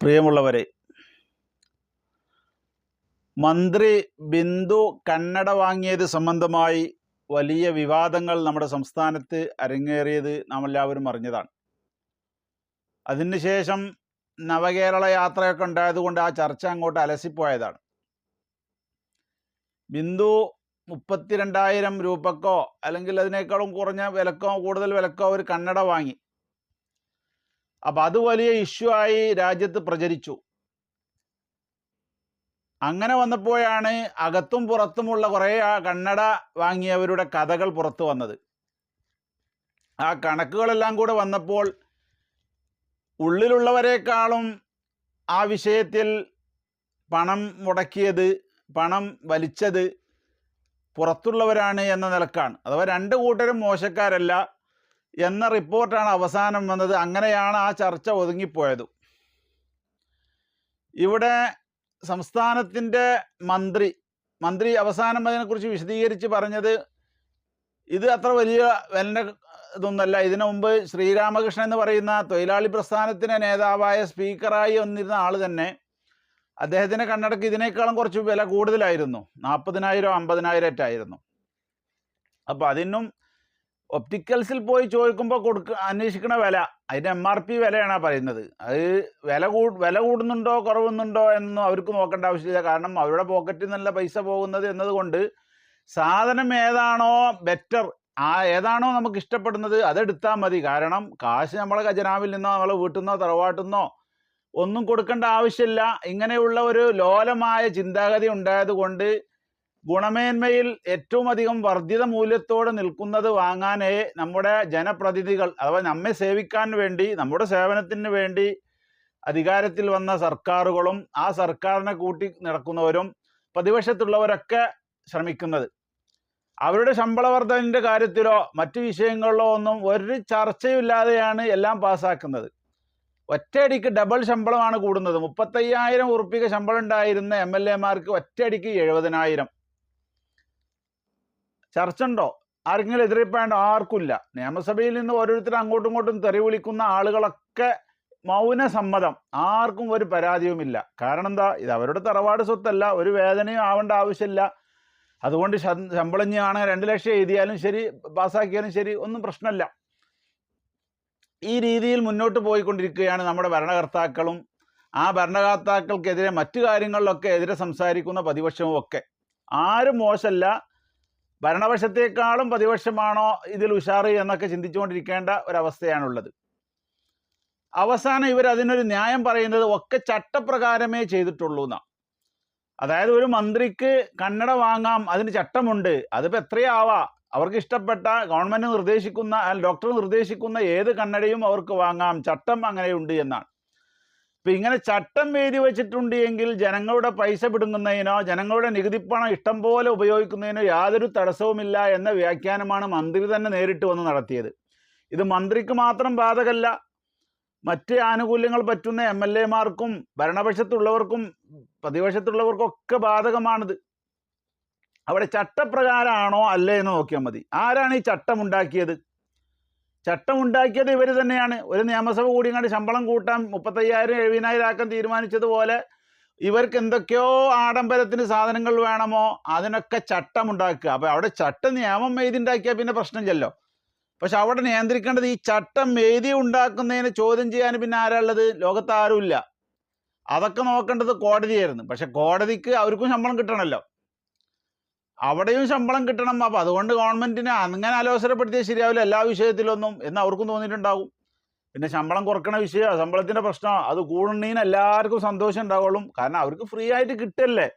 പ്രിയമുള്ളവരെ മന്ത്രി ബിന്ദു കന്നഡ വാങ്ങിയത് സംബന്ധമായി വലിയ വിവാദങ്ങൾ നമ്മുടെ സംസ്ഥാനത്ത് അരങ്ങേറിയത് നാം എല്ലാവരും അറിഞ്ഞതാണ് അതിനുശേഷം നവകേരള യാത്രയൊക്കെ ഉണ്ടായതുകൊണ്ട് ആ ചർച്ച അങ്ങോട്ട് അലസിപ്പോയതാണ്. ബിന്ദു മുപ്പത്തിരണ്ടായിരം രൂപക്കോ അല്ലെങ്കിൽ അതിനേക്കാളും കുറഞ്ഞ വിലക്കോ കൂടുതൽ വിലക്കോ ഒരു കന്നഡ വാങ്ങി. അപ്പം അത് വലിയ ഇഷ്യൂ ആയി രാജ്യത്ത് പ്രചരിച്ചു. അങ്ങനെ വന്നപ്പോഴാണ് അകത്തും പുറത്തുമുള്ള കുറേ കന്നഡ വാങ്ങിയവരുടെ കഥകൾ പുറത്തു വന്നത്. ആ കണക്കുകളെല്ലാം കൂടെ വന്നപ്പോൾ ഉള്ളിലുള്ളവരെക്കാളും ആ വിഷയത്തിൽ പണം മുടക്കിയത് പണം വലിച്ചത് പുറത്തുള്ളവരാണ് എന്ന നിലക്കാണ്. അഥവാ രണ്ട് കൂട്ടരും മോശക്കാരല്ല എന്ന റിപ്പോർട്ടാണ് അവസാനം വന്നത്. അങ്ങനെയാണ് ആ ചർച്ച ഒതുങ്ങിപ്പോയത്. ഇവിടെ സംസ്ഥാനത്തിന്റെ മന്ത്രി മന്ത്രി അവസാനം അതിനെക്കുറിച്ച് വിശദീകരിച്ച് പറഞ്ഞത് ഇത് അത്ര വലിയ വിലന്റെ ഇതൊന്നല്ല ഇതിനു മുമ്പ് ശ്രീരാമകൃഷ്ണൻ എന്ന് പറയുന്ന തൊഴിലാളി പ്രസ്ഥാനത്തിന്റെ നേതാവായ സ്പീക്കറായി വന്നിരുന്ന ആൾ തന്നെ അദ്ദേഹത്തിന്റെ കണ്ണടക്ക് ഇതിനേക്കാളും കുറച്ച് വില കൂടുതലായിരുന്നു. നാൽപ്പതിനായിരം അമ്പതിനായിരം ആയിരുന്നു. അപ്പോൾ അതിനും ഒപ്റ്റിക്കൽസിൽ പോയി ചോദിക്കുമ്പോൾ കൊടുക്ക അന്വേഷിക്കണ വില. അതിന്റെ എം ആർ പി വിലയാണ് പറയുന്നത്. അത് വില കൂ വില കൂടുന്നുണ്ടോ കുറവുന്നുണ്ടോ എന്നൊന്നും അവർക്ക് നോക്കേണ്ട ആവശ്യമില്ല. കാരണം അവരുടെ പോക്കറ്റിൽ നല്ല പൈസ പോകുന്നത് എന്നതുകൊണ്ട് സാധനം ഏതാണോ ബെറ്റർ ആ ഏതാണോ നമുക്ക് ഇഷ്ടപ്പെടുന്നത് അതെടുത്താൽ മതി. കാരണം കാശ് നമ്മളെ ഖജനാവിൽ നിന്നോ നമ്മളെ വീട്ടിൽ നിന്നോ തറവാട്ടിൽ ഒന്നും കൊടുക്കേണ്ട ആവശ്യമില്ല. ഇങ്ങനെയുള്ള ഒരു ലോലമായ ചിന്താഗതി ഉണ്ടായത് കൊണ്ട് ഗുണമേന്മയിൽ ഏറ്റവും അധികം വർദ്ധിത മൂല്യത്തോടെ നിൽക്കുന്നത് വാങ്ങാനേ നമ്മുടെ ജനപ്രതിനിധികൾ അഥവാ നമ്മെ സേവിക്കാൻ വേണ്ടി നമ്മുടെ സേവനത്തിന് വേണ്ടി അധികാരത്തിൽ വന്ന സർക്കാരുകളും ആ സർക്കാരിനെ കൂട്ടി നടക്കുന്നവരും പ്രതിപക്ഷത്തുള്ളവരൊക്കെ ശ്രമിക്കുന്നത്. അവരുടെ ശമ്പള വർധനന്റെ കാര്യത്തിലോ മറ്റു വിഷയങ്ങളിലോ ഒന്നും ഒരു ചർച്ചയുമില്ലാതെയാണ് എല്ലാം പാസ്സാക്കുന്നത് ഒറ്റയടിക്ക് ഡബിൾ ശമ്പളമാണ് കൂടുന്നത്. മുപ്പത്തയ്യായിരം ഉറുപ്പിക ശമ്പളം ഉണ്ടായിരുന്ന എം എൽ എമാർക്ക് ഒറ്റയടിക്ക് എഴുപതിനായിരം. ചർച്ച ഉണ്ടോ? ആർക്കെങ്കിലും എതിരിപ്പാണ്ട് ആർക്കില്ല നിയമസഭയിൽ നിന്ന് ഓരോരുത്തരും അങ്ങോട്ടും ഇങ്ങോട്ടും തെറി വിളിക്കുന്ന ആളുകളൊക്കെ മൗന സമ്മതം ആർക്കും ഒരു പരാതിയുമില്ല. കാരണം എന്താ? ഇത് അവരുടെ തറവാട് സ്വത്തല്ല. ഒരു വേദനയും ആവേണ്ട ആവശ്യമില്ല. അതുകൊണ്ട് ശമ്പളം ചെയ്യുകയാണ് രണ്ട് ലക്ഷം എഴുതിയാലും ശരി പാസ്സാക്കിയാലും ശരി ഒന്നും പ്രശ്നമല്ല. ഈ രീതിയിൽ മുന്നോട്ട് പോയിക്കൊണ്ടിരിക്കുകയാണ് നമ്മുടെ ഭരണകർത്താക്കളും ആ ഭരണകർത്താക്കൾക്കെതിരെ മറ്റു കാര്യങ്ങളിലൊക്കെ എതിരെ സംസാരിക്കുന്ന പ്രതിപക്ഷവും ഒക്കെ. ആരും മോശമല്ല. ഭരണപക്ഷത്തേക്കാളും പ്രതിപക്ഷമാണോ ഇതിൽ ഉഷാറ് എന്നൊക്കെ ചിന്തിച്ചുകൊണ്ടിരിക്കേണ്ട ഒരവസ്ഥയാണുള്ളത്. അവസാനം ഇവർ അതിനൊരു ന്യായം പറയുന്നത് ഒക്കെ ചട്ടപ്രകാരമേ ചെയ്തിട്ടുള്ളൂ എന്നാണ് അതായത് ഒരു മന്ത്രിക്ക് കന്നഡ വാങ്ങാം അതിന് ചട്ടമുണ്ട് അതിപ്പോൾ എത്രയാവാ? അവർക്ക് ഇഷ്ടപ്പെട്ട ഗവൺമെന്റ് നിർദ്ദേശിക്കുന്ന ഡോക്ടർ നിർദ്ദേശിക്കുന്ന ഏത് കന്നഡയും അവർക്ക് വാങ്ങാം ചട്ടം അങ്ങനെയുണ്ട് എന്നാണ്. ഇപ്പം ഇങ്ങനെ ചട്ടം എഴുതി വെച്ചിട്ടുണ്ട് എങ്കിൽ ജനങ്ങളുടെ പൈസ പിടുങ്ങുന്നതിനോ ജനങ്ങളുടെ നികുതിപ്പണം ഇഷ്ടം പോലെ ഉപയോഗിക്കുന്നതിനോ യാതൊരു തടസ്സവുമില്ല എന്ന വ്യാഖ്യാനമാണ് മന്ത്രി തന്നെ നേരിട്ട് വന്ന് നടത്തിയത്. ഇത് മന്ത്രിക്ക് മാത്രം ബാധകല്ല മറ്റ് ആനുകൂല്യങ്ങൾ പറ്റുന്ന എം എൽ എമാർക്കും ഭരണപക്ഷത്തുള്ളവർക്കും പ്രതിപക്ഷത്തുള്ളവർക്കും ഒക്കെ ബാധകമാണിത്. അവിടെ ചട്ടപ്രകാരമാണോ അല്ലേ എന്ന് നോക്കിയാൽ മതി. ആരാണ് ഈ ചട്ടം ഉണ്ടാക്കിയത്? ചട്ടം ഉണ്ടാക്കിയത് ഇവർ തന്നെയാണ്. ഒരു നിയമസഭ കൂടി കണ്ട് ശമ്പളം കൂട്ടാൻ മുപ്പത്തയ്യായിരം എഴുപതിനായിരം ആക്കാൻ തീരുമാനിച്ചതുപോലെ ഇവർക്ക് എന്തൊക്കെയോ ആഡംബരത്തിന് സാധനങ്ങൾ വേണമോ അതിനൊക്കെ ചട്ടം ഉണ്ടാക്കുക അപ്പോൾ അവിടെ ചട്ടം നിയമം എഴുതി ഉണ്ടാക്കിയാൽ പിന്നെ പ്രശ്നമില്ലല്ലോ. പക്ഷെ അവിടെ നിയന്ത്രിക്കേണ്ടത് ഈ ചട്ടം എഴുതി ഉണ്ടാക്കുന്നതിനെ ചോദ്യം ചെയ്യാൻ പിന്നെ ആരാ ഉള്ളത്? ലോകത്ത് ആരുമില്ല. അതൊക്കെ നോക്കേണ്ടത് കോടതിയായിരുന്നു. പക്ഷെ കോടതിക്ക് അവർക്കും ശമ്പളം കിട്ടണമല്ലോ. അവിടെയും ശമ്പളം കിട്ടണം. അപ്പോൾ അതുകൊണ്ട് ഗവൺമെന്റിനെ അങ്ങനെ അലോസരപ്പെടുത്തിയാൽ ശരിയാവില്ല. എല്ലാ വിഷയത്തിലൊന്നും എന്ന് അവർക്കും തോന്നിയിട്ടുണ്ടാകും. പിന്നെ ശമ്പളം കുറക്കണ വിഷയമാണ് ശമ്പളത്തിന്റെ പ്രശ്നമാണ് അത് കൂടുന്നതിന് എല്ലാവർക്കും സന്തോഷം ഉണ്ടാവുള്ളൂ. കാരണം അവർക്ക് ഫ്രീ ആയിട്ട് കിട്ടല്ലേ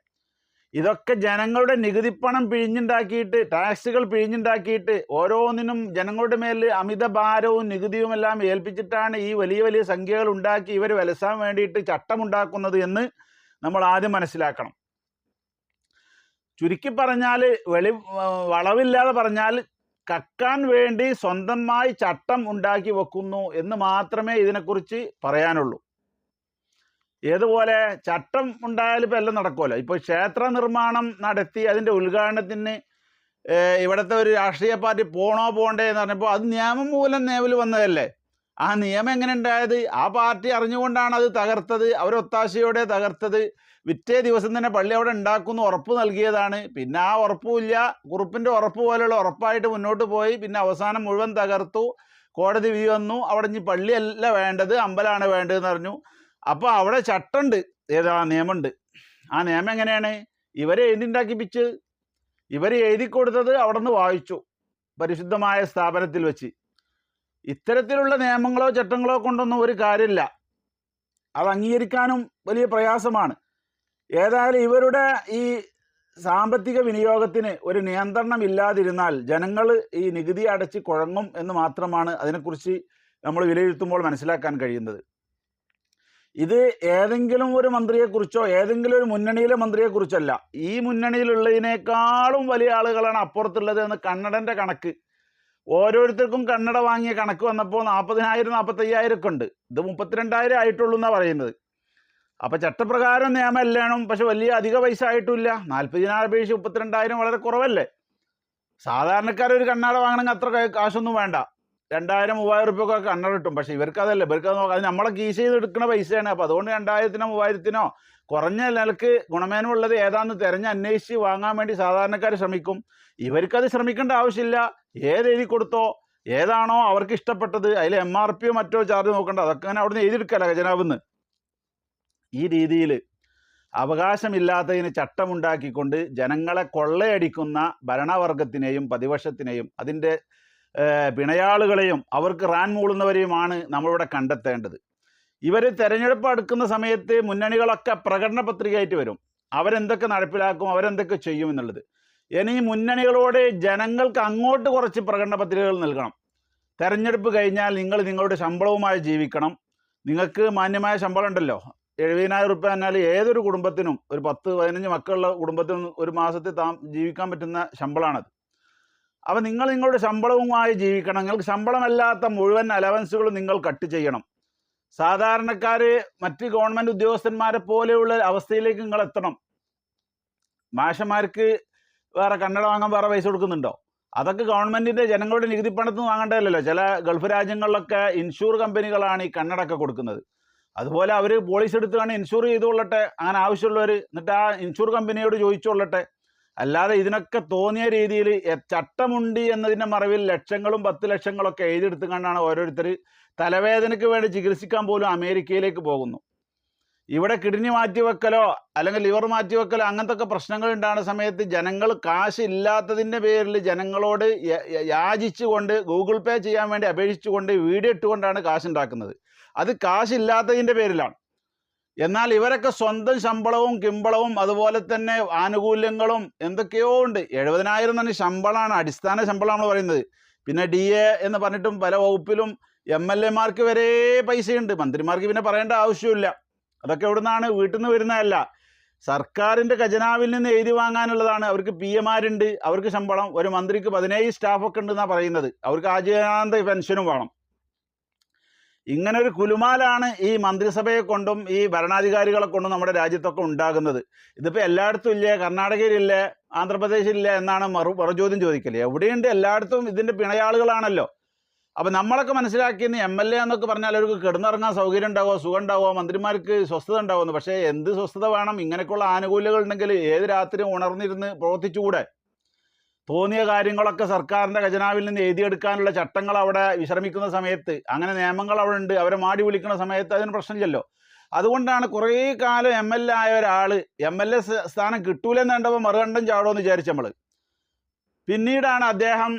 ഇതൊക്കെ ജനങ്ങളുടെ നികുതിപ്പണം പിഴിഞ്ഞുണ്ടാക്കിയിട്ട് ടാക്സുകൾ പിഴിഞ്ഞുണ്ടാക്കിയിട്ട് ഓരോന്നിനും ജനങ്ങളുടെ മേൽ അമിത ഭാരവും നികുതിയും എല്ലാം ഏൽപ്പിച്ചിട്ടാണ് ഈ വലിയ വലിയ സംഖ്യകൾ ഉണ്ടാക്കി ഇവർ വിലസാൻ വേണ്ടിയിട്ട് ചട്ടമുണ്ടാക്കുന്നത് എന്ന് നമ്മൾ ആദ്യം മനസ്സിലാക്കണം. ചുരുക്കി പറഞ്ഞാൽ വെളി വളവില്ലാതെ പറഞ്ഞാൽ കക്കാൻ വേണ്ടി സ്വന്തമായി ചട്ടം ഉണ്ടാക്കി വെക്കുന്നു എന്ന് മാത്രമേ ഇതിനെക്കുറിച്ച് പറയാനുള്ളൂ. ഏതുപോലെ ചട്ടം ഉണ്ടായാലും ഇപ്പം എല്ലാം നടക്കുമല്ലോ ഇപ്പോൾ ക്ഷേത്ര നിർമ്മാണം നടത്തി അതിന്റെ ഉദ്ഘാടനത്തിന് ഇവിടുത്തെ ഒരു രാഷ്ട്രീയ പാർട്ടി പോണോ പോണ്ടേ എന്ന് പറഞ്ഞപ്പോൾ അത് നിയമം മൂലം നിലവിൽ വന്നതല്ലേ? ആ നിയമം എങ്ങനെ ഉണ്ടായത്? ആ പാർട്ടി അറിഞ്ഞുകൊണ്ടാണ് അത് തകർത്തത്. അവരൊത്താശയോടെ തകർത്തത്. വിറ്റേ ദിവസം തന്നെ പള്ളി അവിടെ ഉണ്ടാക്കുന്നു ഉറപ്പ് നൽകിയതാണ്. പിന്നെ ആ ഉറപ്പുമില്ല കുറുപ്പിന്റെ ഉറപ്പ് പോലെയുള്ള ഉറപ്പായിട്ട് മുന്നോട്ട് പോയി. പിന്നെ അവസാനം മുഴുവൻ തകർത്തു. കോടതി വി വന്നു. അവിടെ ഇനി പള്ളിയല്ല വേണ്ടത്. അമ്പലമാണ് വേണ്ടതെന്ന് പറഞ്ഞു അപ്പോൾ അവിടെ ചട്ടമുണ്ട് ഏതാ നിയമമുണ്ട് ആ നിയമം എങ്ങനെയാണ്? ഇവരെ എഴുതിണ്ടാക്കിപ്പിച്ച് ഇവർ എഴുതി കൊടുത്തത് അവിടെ നിന്ന് വായിച്ചു. പരിശുദ്ധമായ സ്ഥാപനത്തിൽ വെച്ച്. ഇത്തരത്തിലുള്ള നിയമങ്ങളോ ചട്ടങ്ങളോ കൊണ്ടൊന്നും ഒരു കാര്യമില്ല. അത് അംഗീകരിക്കാനും വലിയ പ്രയാസമാണ്. ഏതായാലും ഇവരുടെ ഈ സാമ്പത്തിക വിനിയോഗത്തിന് ഒരു നിയന്ത്രണം ഇല്ലാതിരുന്നാൽ ജനങ്ങൾ ഈ നികുതി അടച്ച് കുഴങ്ങും എന്ന് മാത്രമാണ് അതിനെക്കുറിച്ച് നമ്മൾ വിലയിരുത്തുമ്പോൾ മനസ്സിലാക്കാൻ കഴിയുന്നത്. ഇത് ഏതെങ്കിലും ഒരു മന്ത്രിയെക്കുറിച്ചോ ഏതെങ്കിലും ഒരു മുന്നണിയിലെ മന്ത്രിയെക്കുറിച്ചല്ല. ഈ മുന്നണിയിലുള്ളതിനേക്കാളും വലിയ ആളുകളാണ് അപ്പുറത്തുള്ളത് എന്ന് കണ്ണടന്റെ കണക്ക്. ഓരോരുത്തർക്കും കണ്ണട വാങ്ങിയ കണക്ക് വന്നപ്പോൾ നാൽപ്പതിനായിരം നാൽപ്പത്തയ്യായിരം ഒക്കെ ഉണ്ട്. ഇത് മുപ്പത്തിരണ്ടായിരം ആയിട്ടുള്ളൂ എന്നാണ് പറയുന്നത്. അപ്പോൾ ചട്ടപ്രകാരം നിയമം എല്ലാണും പക്ഷെ വലിയ അധിക പൈസ ആയിട്ടില്ല നാൽപ്പതിനായിരം അപേക്ഷിച്ച് മുപ്പത്തിരണ്ടായിരം വളരെ കുറവല്ലേ? സാധാരണക്കാർ ഒരു കണ്ണാട വാങ്ങണമെങ്കിൽ അത്ര കാശൊന്നും വേണ്ട. രണ്ടായിരം മൂവായിരം റുപ്യൊക്കെ കണ്ണട കിട്ടും. പക്ഷേ ഇവർക്ക് അതല്ല? ഇവർക്ക് നോക്കാം അത് നമ്മളെ കീസ് ചെയ്ത് എടുക്കുന്ന പൈസയാണ്. അപ്പോൾ അതുകൊണ്ട് രണ്ടായിരത്തിനോ മൂവായിരത്തിനോ കുറഞ്ഞ നിലയ്ക്ക് ഗുണമേന്മയുള്ളത് ഏതാണെന്ന് തിരഞ്ഞ് അന്വേഷിച്ച് വാങ്ങാൻ വേണ്ടി സാധാരണക്കാർ ശ്രമിക്കും. ഇവർക്കത് ശ്രമിക്കേണ്ട ആവശ്യമില്ല. ഏത് എഴുതി കൊടുത്തോ ഏതാണോ അവർക്ക് ഇഷ്ടപ്പെട്ടത് അതിൽ എം ആർ പിയോ മറ്റോ ചാർജ് നോക്കണ്ട. അതൊക്കെ അങ്ങനെ അവിടുന്ന് എഴുതിയെടുക്കല്ല ഖജനാവിന്ന്? ഈ രീതിയിൽ അവകാശമില്ലാത്തതിന് ചട്ടമുണ്ടാക്കിക്കൊണ്ട് ജനങ്ങളെ കൊള്ളയടിക്കുന്ന ഭരണവർഗത്തിനെയും പ്രതിപക്ഷത്തിനെയും അതിന്റെ പിണയാളുകളെയും അവർക്ക് റാൻ മൂളുന്നവരെയുമാണ് നമ്മളിവിടെ കണ്ടെത്തേണ്ടത്. ഇവർ തെരഞ്ഞെടുപ്പ് അടുക്കുന്ന സമയത്ത് മുന്നണികളൊക്കെ പ്രകടന പത്രികയായിട്ട് വരും. അവരെന്തൊക്കെ നടപ്പിലാക്കും അവരെന്തൊക്കെ ചെയ്യും എന്നുള്ളത്. ഇനി മുന്നണികളോട് ജനങ്ങൾക്ക് അങ്ങോട്ട് കുറച്ച് പ്രകടന പത്രികകൾ നൽകണം. തെരഞ്ഞെടുപ്പ് കഴിഞ്ഞാൽ നിങ്ങൾ നിങ്ങളുടെ ശമ്പളവുമായി ജീവിക്കണം. നിങ്ങൾക്ക് മാന്യമായ ശമ്പളം ഉണ്ടല്ലോ. എഴുപതിനായിരം റുപ്യ എന്നാൽ ഏതൊരു കുടുംബത്തിനും ഒരു പത്ത് പതിനഞ്ച് മക്കളുള്ള കുടുംബത്തിനും ഒരു മാസത്തിൽ താ ജീവിക്കാൻ പറ്റുന്ന ശമ്പളമാണത്. അപ്പം നിങ്ങൾ നിങ്ങളുടെ ശമ്പളവുമായി ജീവിക്കണം. നിങ്ങൾക്ക് ശമ്പളമല്ലാത്ത മുഴുവൻ അലവൻസുകളും നിങ്ങൾ കട്ട് ചെയ്യണം. സാധാരണക്കാർ മറ്റ് ഗവൺമെന്റ് ഉദ്യോഗസ്ഥന്മാരെ പോലെയുള്ള അവസ്ഥയിലേക്ക് നിങ്ങൾ എത്തണം. മാഷന്മാർക്ക് വേറെ കന്നഡ വാങ്ങാൻ വേറെ പൈസ കൊടുക്കുന്നുണ്ടോ? അതൊക്കെ ഗവൺമെന്റിന്റെ ജനങ്ങളുടെ നികുതി പണത്തിൽ നിന്ന് വാങ്ങേണ്ടതല്ലോ ചില ഗൾഫ് രാജ്യങ്ങളിലൊക്കെ ഇൻഷൂർ കമ്പനികളാണ് ഈ കണ്ണടൊക്കെ കൊടുക്കുന്നത്. അതുപോലെ അവർ പോളിസി എടുത്തുകൊണ്ട് ഇൻഷൂർ ചെയ്തുകൊള്ളട്ടെ അങ്ങനെ ആവശ്യമുള്ളവർ എന്നിട്ട് ആ ഇൻഷൂർ കമ്പനിയോട് ചോദിച്ചുകൊള്ളട്ടെ അല്ലാതെ ഇതിനൊക്കെ തോന്നിയ രീതിയിൽ ചട്ടമുണ്ട് എന്നതിന്റെ മറവിൽ ലക്ഷങ്ങളും പത്ത് ലക്ഷങ്ങളൊക്കെ എഴുതിയെടുത്തുകൊണ്ടാണ് ഓരോരുത്തർ തലവേദനയ്ക്ക് വേണ്ടി ചികിത്സിക്കാൻ പോലും അമേരിക്കയിലേക്ക് പോകുന്നു. ഇവിടെ കിഡ്നി മാറ്റിവെക്കലോ അല്ലെങ്കിൽ ലിവർ മാറ്റിവെക്കലോ അങ്ങനത്തെ പ്രശ്നങ്ങൾ ഉണ്ടാകുന്ന സമയത്ത് ജനങ്ങൾ കാശ് ഇല്ലാത്തതിന്റെ പേരിൽ ജനങ്ങളോട് യാചിച്ചുകൊണ്ട് ഗൂഗിൾ പേ ചെയ്യാൻ വേണ്ടി അപേക്ഷിച്ചുകൊണ്ട് വീഡിയോ ഇട്ടുകൊണ്ടാണ് കാശ് ഉണ്ടാക്കുന്നത്. അത് കാശില്ലാത്തതിന്റെ പേരിലാണ്. എന്നാൽ ഇവരൊക്കെ സ്വന്തം ശമ്പളവും കിമ്പളവും അതുപോലെ തന്നെ ആനുകൂല്യങ്ങളും എന്തൊക്കെയോ ഉണ്ട്. എഴുപതിനായിരം തന്നെ ശമ്പളമാണ് അടിസ്ഥാന ശമ്പളമാണ് പറയുന്നത്. പിന്നെ ഡി എ എന്ന് പറഞ്ഞിട്ടും പല വകുപ്പിലും എം എൽ എമാർക്ക് വരെ പൈസയുണ്ട്. മന്ത്രിമാർക്ക് പിന്നെ പറയേണ്ട ആവശ്യമില്ല. അതൊക്കെ എവിടുന്നാണ്? വീട്ടിൽ നിന്ന് വരുന്നതല്ല. സർക്കാരിന്റെ ഖജനാവിൽ നിന്ന് എഴുതി വാങ്ങാനുള്ളതാണ്. അവർക്ക് പി എമാരുണ്ട് അവർക്ക് ശമ്പളം. ഒരു മന്ത്രിക്ക് പതിനേഴ് സ്റ്റാഫൊക്കെ ഉണ്ടെന്നാണ് പറയുന്നത്. അവർക്ക് ആജീവനാന്ത പെൻഷനും വേണം. ഇങ്ങനെ ഒരു കുലുമാലാണ് ഈ മന്ത്രിസഭയെ കൊണ്ടും ഈ ഭരണാധികാരികളെ കൊണ്ടും നമ്മുടെ രാജ്യത്തൊക്കെ ഉണ്ടാകുന്നത്. ഇതിപ്പോൾ എല്ലായിടത്തും ഇല്ലേ? കർണാടകയിലില്ലേ? ആന്ധ്രാപ്രദേശിലില്ലേ? എന്നാണ് മറു മറുചോദ്യം ചോദിക്കൽ. എവിടെയുണ്ട്? എല്ലായിടത്തും ഇതിന്റെ പിണയാളുകളാണല്ലോ. അപ്പം നമ്മളൊക്കെ മനസ്സിലാക്കിയെന്ന് എം എൽ എ എന്നൊക്കെ പറഞ്ഞാൽ അവർക്ക് കിടന്നിറങ്ങാൻ സൗകര്യം ഉണ്ടാവുമോ സുഖം ഉണ്ടാവുമോ മന്ത്രിമാർക്ക് സ്വസ്ഥത ഉണ്ടാവുമെന്ന്. പക്ഷേ എന്ത് സ്വസ്ഥത വേണം? ഇങ്ങനെയൊക്കെയുള്ള ആനുകൂല്യങ്ങൾ ഉണ്ടെങ്കിൽ ഏത് രാത്രി ഉണർന്നിരുന്ന് പ്രവർത്തിച്ചുകൂടെ? തോന്നിയ കാര്യങ്ങളൊക്കെ സർക്കാരിന്റെ ഖജനാവിൽ നിന്ന് എഴുതിയെടുക്കാനുള്ള ചട്ടങ്ങൾ അവിടെ വിശ്രമിക്കുന്ന സമയത്ത് അങ്ങനെ നിയമങ്ങൾ അവിടെ ഉണ്ട് അവരെ മാടി വിളിക്കുന്ന സമയത്ത് അതിന് പ്രശ്നമില്ലല്ലോ. അതുകൊണ്ടാണ് കുറേ കാലം എം എൽ എ ആയ ഒരാൾ എം എൽ എ സ്ഥാനം കിട്ടൂലെന്ന് കണ്ടപ്പോൾ മറുകണ്ഠം ചാടുമെന്ന് വിചാരിച്ചു നമ്മൾ പിന്നീടാണ് അദ്ദേഹം